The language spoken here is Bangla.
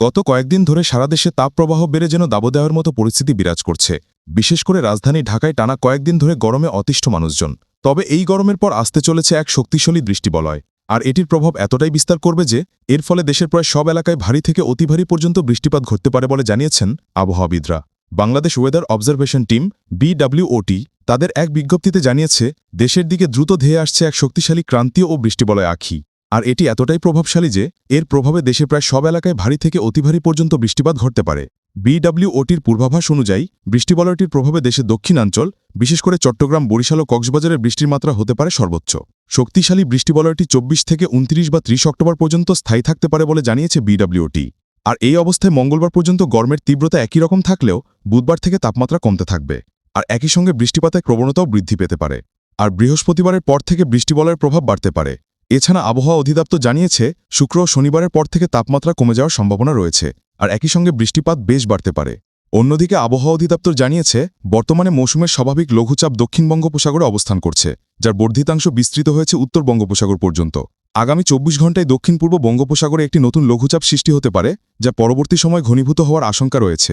গত কয়েকদিন ধরে সারা দেশে তাপপ্রবাহ বেড়ে যেন দাবদাহের মতো পরিস্থিতি বিরাজ করছে। বিশেষ করে রাজধানী ঢাকায় টানা কয়েকদিন ধরে গরমে অতিষ্ঠ মানুষজন। তবে এই গরমের পর আসতে চলেছে এক শক্তিশালী দৃষ্টিবলয়। আর এটির প্রভাব এতটাই বিস্তার করবে যে, এর ফলে দেশের প্রায় সব এলাকায় ভারী থেকে অতি ভারী পর্যন্ত বৃষ্টিপাত ঘটতে পারে বলে জানিয়েছেন আবহাওয়াবিদরা। Bangladesh weather observation team, BWOT, তাদের এক বিজ্ঞপ্তিতে জানিয়েছে, দেশের দিকে দ্রুত ধেয়ে আসছে এক শক্তিশালী ক্রান্তীয় ও বৃষ্টিবলয় আখি। আর এটি এতটাই প্রভাবশালী যে, এর প্রভাবে দেশে প্রায় সব এলাকায় ভারী থেকে অতি ভারী পর্যন্ত বৃষ্টিপাত ঘটতে পারে। বিডব্লিউওটির পূর্বাভাস অনুযায়ী বৃষ্টিবলয়টির প্রভাবে দেশের দক্ষিণাঞ্চল, বিশেষ করে চট্টগ্রাম, বরিশাল ও কক্সবাজারের বৃষ্টির মাত্রা হতে পারে সর্বোচ্চ। শক্তিশালী বৃষ্টিবলয়টি চব্বিশ থেকে উনত্রিশ বা ত্রিশ অক্টোবর পর্যন্ত স্থায়ী থাকতে পারে বলে জানিয়েছে বিডব্লিউটি আর এই অবস্থায় মঙ্গলবার পর্যন্ত গরমের তীব্রতা একই রকম থাকলেও, বুধবার থেকে তাপমাত্রা কমতে থাকবে। আর একই সঙ্গে বৃষ্টিপাতের প্রবণতাও বৃদ্ধি পেতে পারে। আর বৃহস্পতিবারের পর থেকে বৃষ্টিবলয়ের প্রভাব বাড়তে পারে। এছাড়া আবহাওয়া অধিদপ্তর জানিয়েছে, শুক্র ও শনিবারের পর থেকে তাপমাত্রা কমে যাওয়ার সম্ভাবনা রয়েছে, আর একই সঙ্গে বৃষ্টিপাত বেশ বাড়তে পারে। অন্যদিকে আবহাওয়া অধিদপ্তর জানিয়েছে, বর্তমানে মৌসুমের স্বাভাবিক লঘুচাপ দক্ষিণ বঙ্গোপসাগরে অবস্থান করছে, যার বর্ধিতাংশ বিস্তৃত হয়েছে উত্তর বঙ্গোপসাগর পর্যন্ত। আগামী চব্বিশ ঘন্টায় দক্ষিণ পূর্ব বঙ্গোপসাগরে একটি নতুন লঘুচাপ সৃষ্টি হতে পারে, যা পরবর্তী সময় ঘনীভূত হওয়ার আশঙ্কা রয়েছে।